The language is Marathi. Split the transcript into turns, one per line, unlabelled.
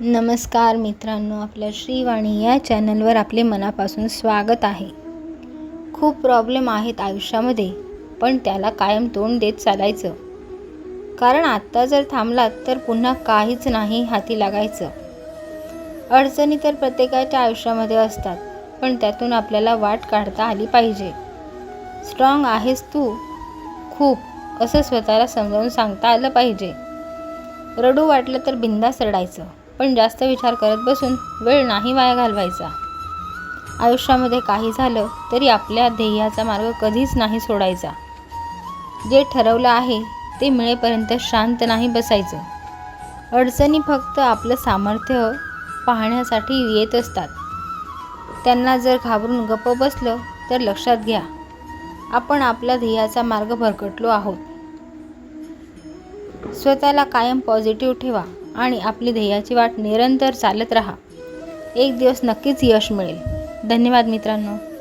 नमस्कार मित्रांनो आपल्या श्रीवाणी या चॅनलवर आपले मनापासून स्वागत आहे. खूप प्रॉब्लेम आहेत आयुष्यामध्ये पण त्याला कायम तोंड देत चालायचं. कारण आत्ता जर थांबलात तर पुन्हा काहीच नाही हाती लागायचं. अडचणी तर प्रत्येकाच्या आयुष्यामध्ये असतात पण त्यातून आपल्याला वाट काढता आली पाहिजे. स्ट्रॉंग आहेस तू खूप असं स्वतःला समजावून सांगता आलं पाहिजे. रडू वाटलं तर बिंदास रडायचं. पण जास्त विचार करत बसून वेळ नाही वाया घालवायचा. आयुष्यामध्ये काही झालं तरी आपल्या ध्येयाचा मार्ग कधीच नाही सोडायचा. जे ठरवलं आहे ते मिळेपर्यंत शांत नाही बसायचं. अडचणी फक्त आपलं सामर्थ्य पाहण्यासाठी येत असतात. त्यांना जर घाबरून गप्प बसलं तर लक्षात घ्या आपण आपल्या ध्येयाचा मार्ग भरकटलो आहोत. स्वतःला कायम पॉझिटिव्ह ठेवा. आणि आपली ध्येयाची वाट निरंतर चालत राहा. एक दिवस नक्कीच यश मिळेल. धन्यवाद मित्रांनो.